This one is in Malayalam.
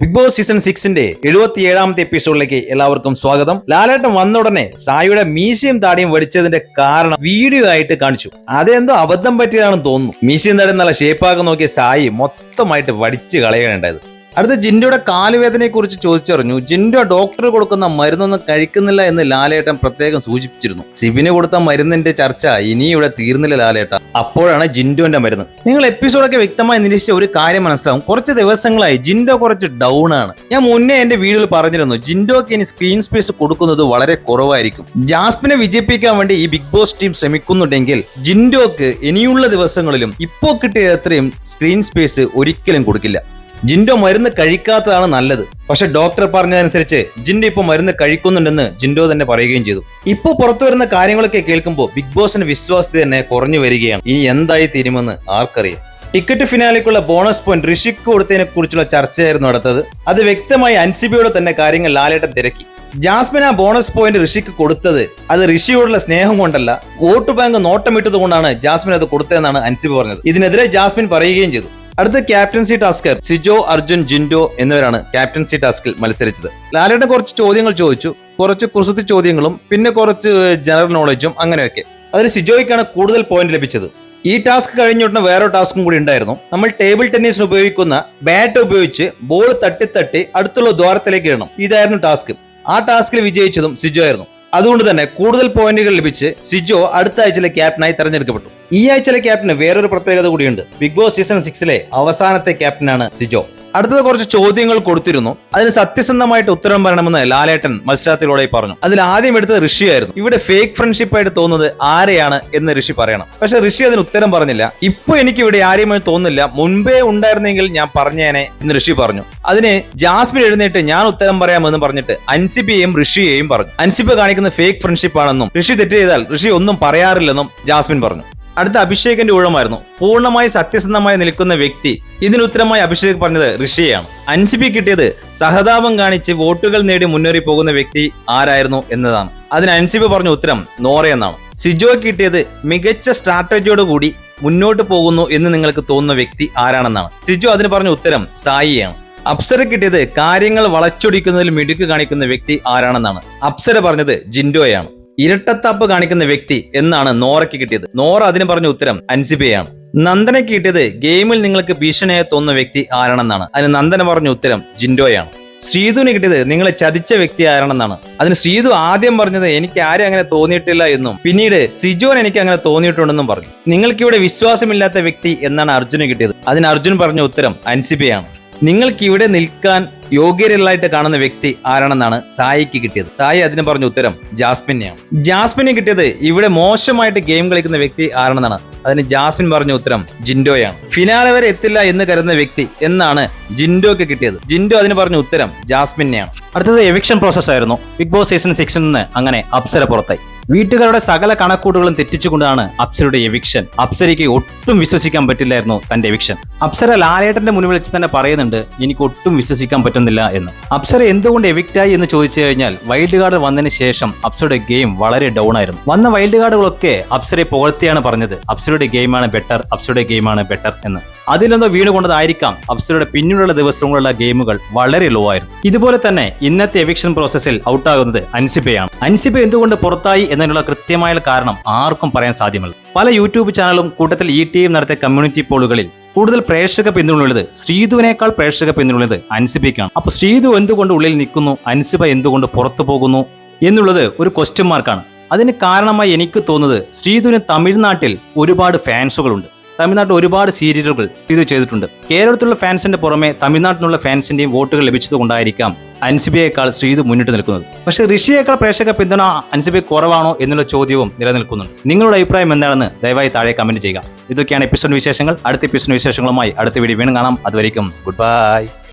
ബിഗ് ബോസ് സീസൺ സിക്സിന്റെ എഴുപത്തി ഏഴാമത്തെ എപ്പിസോഡിലേക്ക് എല്ലാവർക്കും സ്വാഗതം. ലാലേട്ടൻ വന്ന ഉടനെ സായിയുടെ മീശയും താടിയും വടിച്ചതിന്റെ കാരണം വീഡിയോ ആയിട്ട് കാണിച്ചു. അതെന്തോ അബദ്ധം പറ്റിയതാണെന്ന് തോന്നുന്നു. മീശയും താടിയും നല്ല ഷേപ്പാക്കി നോക്കിയ സായി മൊത്തമായിട്ട് വടിച്ചു കളയാനുണ്ടായത് അടുത്ത ജിൻഡോയുടെ കാലുവേദനയെ കുറിച്ച് ചോദിച്ചറിഞ്ഞു. ജിൻഡോ ഡോക്ടർ കൊടുക്കുന്ന മരുന്നൊന്നും കഴിക്കുന്നില്ല എന്ന് ലാലേട്ടൻ പ്രത്യേകം സൂചിപ്പിച്ചിരുന്നു. സിബിന് കൊടുത്ത മരുന്നിന്റെ ചർച്ച ഇനി തീർന്നില്ല ലാലേട്ട. അപ്പോഴാണ് ജിൻഡോന്റെ മരുന്ന്. നിങ്ങൾ എപ്പിസോഡൊക്കെ വ്യക്തമായി നിരീക്ഷിച്ച ഒരു കാര്യം മനസ്സിലാവും. കുറച്ച് ദിവസങ്ങളായി ജിൻഡോ കുറച്ച് ഡൗൺ ആണ്. ഞാൻ മുന്നേ എന്റെ വീഡിയോയിൽ പറഞ്ഞിരുന്നു ജിൻഡോക്ക് ഇനി സ്ക്രീൻ സ്പേസ് കൊടുക്കുന്നത് വളരെ കുറവായിരിക്കും. ജാസ്മിനെ വിജയിപ്പിക്കാൻ വേണ്ടി ഈ ബിഗ് ബോസ് ടീം ശ്രമിക്കുന്നുണ്ടെങ്കിൽ ജിൻഡോക്ക് ഇനിയുള്ള ദിവസങ്ങളിലും ഇപ്പോ കിട്ടിയ അത്രയും സ്ക്രീൻ സ്പേസ് ഒരിക്കലും കൊടുക്കില്ല. ജിൻഡോ മരുന്ന് കഴിക്കാത്തതാണ് നല്ലത്. പക്ഷെ ഡോക്ടർ പറഞ്ഞതനുസരിച്ച് ജിൻഡോ ഇപ്പോൾ മരുന്ന് കഴിക്കുന്നുണ്ടെന്ന് ജിൻഡോ തന്നെ പറയുകയും ചെയ്തു. ഇപ്പോൾ പുറത്തു വരുന്ന കാര്യങ്ങളൊക്കെ കേൾക്കുമ്പോൾ ബിഗ് ബോസിന്റെ വിശ്വാസ്യത തന്നെ കുറഞ്ഞു വരികയാണ്. ഇനി എന്തായി തീരുമെന്ന് ആർക്കറിയാം. ടിക്കറ്റ് ഫിനാലിക്കുള്ള ബോണസ് പോയിന്റ് ഋഷിക്ക് കൊടുത്തതിനെ കുറിച്ചുള്ള ചർച്ചയായിരുന്നു നടത്തത് അത് വ്യക്തമായി അൻസിബിയോട് തന്നെ കാര്യങ്ങൾ ലാലേട്ടൻ തിരക്കി. ജാസ്മിൻ ആ ബോണസ് പോയിന്റ് ഋഷിക്ക് കൊടുത്തത് അത് ഋഷിയോടുള്ള സ്നേഹം കൊണ്ടല്ല വോട്ട് ബാങ്ക് നോട്ടമിട്ടത് കൊണ്ടാണ് ജാസ്മിൻ അത് കൊടുത്തതെന്നാണ് അൻസിബ് പറഞ്ഞത്. ഇതിനെതിരെ ജാസ്മിൻ പറയുകയും ചെയ്തു. അടുത്ത ക്യാപ്റ്റൻസി ടാസ്കർ സിജോ അർജുൻ ജിൻഡോ എന്നിവരാണ് ക്യാപ്റ്റൻസി ടാസ്കിൽ മത്സരിച്ചത്. ലാലേട്ടൻ കുറച്ച് ചോദ്യങ്ങൾ ചോദിച്ചു. കുറച്ച് കുസൃതി ചോദ്യങ്ങളും പിന്നെ കുറച്ച് ജനറൽ നോളജും അങ്ങനെയൊക്കെ. അതിൽ സിജോയ്ക്കാണ് കൂടുതൽ പോയിന്റ് ലഭിച്ചത്. ഈ ടാസ്ക് കഴിഞ്ഞ ഉടനെ വേറെ ടാസ്കും കൂടി ഉണ്ടായിരുന്നു. നമ്മൾ ടേബിൾ ടെന്നീസിന് ഉപയോഗിക്കുന്ന ബാറ്റ് ഉപയോഗിച്ച് ബോൾ തട്ടി തട്ടി അടുത്തുള്ള ദ്വാരത്തിലേക്ക് ഇടണം. ഇതായിരുന്നു ടാസ്ക്. ആ ടാസ്കിൽ വിജയിച്ചതും സിജോ ആയിരുന്നു അതുകൊണ്ട് തന്നെ കൂടുതൽ പോയിന്റുകൾ ലഭിച്ച് സിജോ അടുത്ത ആഴ്ചയിലെ ക്യാപ്റ്റനായി തെരഞ്ഞെടുക്കപ്പെട്ടു. ഈ ആഴ്ചയിലെ ക്യാപ്റ്റന് വേറൊരു പ്രത്യേകത കൂടിയുണ്ട്. ബിഗ് ബോസ് സീസൺ സിക്സിലെ അവസാനത്തെ ക്യാപ്റ്റനാണ് സിജോ. അടുത്തത് കുറച്ച് ചോദ്യങ്ങൾ കൊടുത്തിരുന്നു. അതിന് സത്യസന്ധമായിട്ട് ഉത്തരം പറയണമെന്ന് ലാലേട്ടൻ മത്സരത്തിലൂടെ പറഞ്ഞു. അതിൽ ആദ്യം എടുത്തത് ഋഷിയായിരുന്നു ഇവിടെ ഫേക്ക് ഫ്രണ്ട്ഷിപ്പ് ആയിട്ട് തോന്നുന്നത് ആരെയാണ് എന്ന് ഋഷി പറയണം. പക്ഷെ ഋഷി അതിന് ഉത്തരം പറഞ്ഞില്ല. ഇപ്പൊ എനിക്ക് ഇവിടെ ആരെയുമായി തോന്നുന്നില്ല. മുൻപേ ഉണ്ടായിരുന്നെങ്കിൽ ഞാൻ പറഞ്ഞേനെ എന്ന് ഋഷി പറഞ്ഞു. അതിന് ജാസ്മിൻ എഴുന്നേറ്റ് ഞാൻ ഉത്തരം പറയാമെന്ന് പറഞ്ഞിട്ട് അൻസിബിയെയും ഋഷിയെയും പറഞ്ഞു. അൻസിബ കാണിക്കുന്ന ഫേക്ക് ഫ്രണ്ട്ഷിപ്പ് ആണെന്നും ഋഷി തെറ്റ് ചെയ്താൽ ഋഷി ഒന്നും പറയാറില്ലെന്നും ജാസ്മിൻ പറഞ്ഞു. അടുത്ത അഭിഷേകിന്റെ ഊഴമായിരുന്നു. പൂർണമായി സത്യസന്ധമായി നിൽക്കുന്ന വ്യക്തി ഇതിന് ഉത്തരമായി അഭിഷേക് പറഞ്ഞത് ഋഷിയാണ് അൻസിബി കിട്ടിയത് സഹതാപം കാണിച്ച് വോട്ടുകൾ നേടി മുന്നേറി പോകുന്ന വ്യക്തി ആരായിരുന്നു എന്നതാണ്. അതിന് അൻസിബി പറഞ്ഞ ഉത്തരം നോറയെന്നാണ് സിജോ കിട്ടിയത് മികച്ച സ്ട്രാറ്റജിയോട് കൂടി മുന്നോട്ട് പോകുന്നു എന്ന് നിങ്ങൾക്ക് തോന്നുന്ന വ്യക്തി ആരാണെന്നാണ്. സിജു അതിന് പറഞ്ഞ ഉത്തരം സായിയാണ്. അപ്സര കിട്ടിയത് കാര്യങ്ങൾ വളച്ചൊടിക്കുന്നതിൽ മിടുക്ക് കാണിക്കുന്ന വ്യക്തി ആരാണെന്നാണ്. അപ്സര പറഞ്ഞത് ജിൻഡോയാണ്. ഇരട്ടത്താപ്പ് കാണിക്കുന്ന വ്യക്തി എന്നാണ് നോറയ്ക്ക് കിട്ടിയത്. നോറ അതിന് പറഞ്ഞ ഉത്തരം അൻസിബയാണ്. നന്ദനയ്ക്ക് കിട്ടിയത് ഗെയിമിൽ നിങ്ങൾക്ക് ഭീഷണിയായി തോന്നുന്ന വ്യക്തി ആരാണെന്നാണ്. അതിന് നന്ദന പറഞ്ഞ ഉത്തരം ജിൻഡോയാണ്. ശ്രീധുവിന് കിട്ടിയത് നിങ്ങളെ ചതിച്ച വ്യക്തി ആരാണെന്നാണ്. അതിന് ശ്രീധു ആദ്യം പറഞ്ഞത് എനിക്ക് ആരും അങ്ങനെ തോന്നിയിട്ടില്ല എന്നും പിന്നീട് സിജോൻ എനിക്ക് അങ്ങനെ തോന്നിയിട്ടുണ്ടെന്നും പറഞ്ഞു. നിങ്ങൾക്കിവിടെ വിശ്വാസമില്ലാത്ത വ്യക്തി എന്നാണ് അർജുന് കിട്ടിയത്. അതിന് അർജുൻ പറഞ്ഞ ഉത്തരം അൻസിബയാണ്. നിങ്ങൾക്ക് ഇവിടെ നിൽക്കാൻ യോഗ്യരല്ലായിട്ട് കാണുന്ന വ്യക്തി ആരാണെന്നാണ് സായിക്ക് കിട്ടിയത്. സായി അതിന് പറഞ്ഞ ഉത്തരം ജാസ്മിനെയാണ്. ജാസ്മിന് കിട്ടിയത് ഇവിടെ മോശമായിട്ട് ഗെയിം കളിക്കുന്ന വ്യക്തി ആരാണെന്നാണ്? അതിന് ജാസ്മിൻ പറഞ്ഞ ഉത്തരം ജിൻഡോയാണ്. ഫിനാലെ വരെ എത്തില്ല എന്ന് കരുതുന്ന വ്യക്തി എന്നാണ് ജിൻഡോക്ക് കിട്ടിയത്. ജിൻഡോ അതിന് പറഞ്ഞ ഉത്തരം ജാസ്മിനെയാണ്. അടുത്തത് എവിക്ഷൻ പ്രോസസ് ആയിരുന്നു. ബിഗ് ബോസ് സീസൺ സിക്സിൽ നിന്ന് അങ്ങനെ അപ്സര പുറത്തായി. വീട്ടുകാരുടെ സകല കണക്കൂട്ടുകളും തെറ്റിച്ചുകൊണ്ടാണ് അപ്സരയുടെ എവിക്ഷൻ അപ്സരയ്ക്ക് ഒട്ടും വിശ്വസിക്കാൻ പറ്റില്ലായിരുന്നു തന്റെ എവിക്ഷൻ അപ്സര ലാലേട്ടന്റെ മുന്നിൽ വെച്ച് തന്നെ പറയുന്നുണ്ട് എനിക്ക് ഒട്ടും വിശ്വസിക്കാൻ പറ്റുന്നില്ല എന്ന്. അപ്സര എന്തുകൊണ്ട് എവിക്റ്റായി എന്ന് ചോദിച്ചു കഴിഞ്ഞാൽ വൈൽഡ് കാർഡ് വന്നതിന് ശേഷം അപ്സരയുടെ ഗെയിം വളരെ ഡൗൺ ആയിരുന്നു. വന്ന വൈൽഡ് കാർഡുകളൊക്കെ അപ്സരയെ പുകഴ്ത്തിയാണ് പറഞ്ഞത്. അപ്സരയുടെ ഗെയിമാണ് ബെറ്റർ അപ്സരയുടെ ഗെയിമാണ് ബെറ്റർ എന്ന്. അതിലെന്തോ വീണുകൊണ്ടതായിരിക്കാം അഫ്സലുടെ പിന്നീടുള്ള ദിവസങ്ങളുള്ള ഗെയിമുകൾ വളരെ ലോ ആയിരുന്നു. ഇതുപോലെ തന്നെ ഇന്നത്തെ എവിക്ഷൻ പ്രോസസ്സിൽ ഔട്ടാകുന്നത് അൻസിബയാണ്. അൻസിബ എന്തുകൊണ്ട് പുറത്തായി എന്നതിനുള്ള കൃത്യമായ കാരണം ആർക്കും പറയാൻ സാധ്യമല്ല. പല യൂട്യൂബ് ചാനലും കൂട്ടത്തിൽ ഈ ടീം നടത്തിയ കമ്മ്യൂണിറ്റി പോളുകളിൽ കൂടുതൽ പ്രേക്ഷക പിന്തുണയുള്ളത് ശ്രീധുവിനേക്കാൾ പ്രേക്ഷക പിന്തുണയുള്ളത് അൻസിബയ്ക്കാണ്. അപ്പൊ ശ്രീധു എന്തുകൊണ്ട് ഉള്ളിൽ നിൽക്കുന്നു? അൻസിബ എന്തുകൊണ്ട് പുറത്തു പോകുന്നു? എന്നുള്ളത് ഒരു ക്വസ്റ്റ്യൻ മാർക്കാണ് അതിന് കാരണമായി എനിക്ക് തോന്നുന്നത് ശ്രീധുവിന് തമിഴ്നാട്ടിൽ ഒരുപാട് ഫാൻസുകളുണ്ട് തമിഴ്നാട്ടിൽ ഒരുപാട് സീരിയലുകൾ ഇത് ചെയ്തിട്ടുണ്ട്. കേരളത്തിലുള്ള ഫാൻസിന്റെ പുറമെ തമിഴ്നാട്ടിലുള്ള ഫാൻസിന്റെയും വോട്ടുകൾ ലഭിച്ചതുകൊണ്ടായിരിക്കാം അൻസിബിയേക്കാൾ ശ്രീതു മുന്നിട്ട് നിൽക്കുന്നത്. പക്ഷേ ഋഷിയേക്കാൾ പ്രേക്ഷക പിന്തുണ അൻസിബി കുറവാണോ എന്നുള്ള ചോദ്യവും നിലനിൽക്കുന്നുണ്ട്. നിങ്ങളുടെ അഭിപ്രായം എന്താണെന്ന് ദയവായി താഴെ കമന്റ് ചെയ്യുക. ഇതൊക്കെയാണ് എപ്പിസോഡ് വിശേഷങ്ങൾ. അടുത്ത എപ്പിസോഡ് വിശേഷങ്ങളുമായി അടുത്ത വീഡിയോ വീണ്ടും കാണാം. അതുവരേക്കും ഗുഡ് ബൈ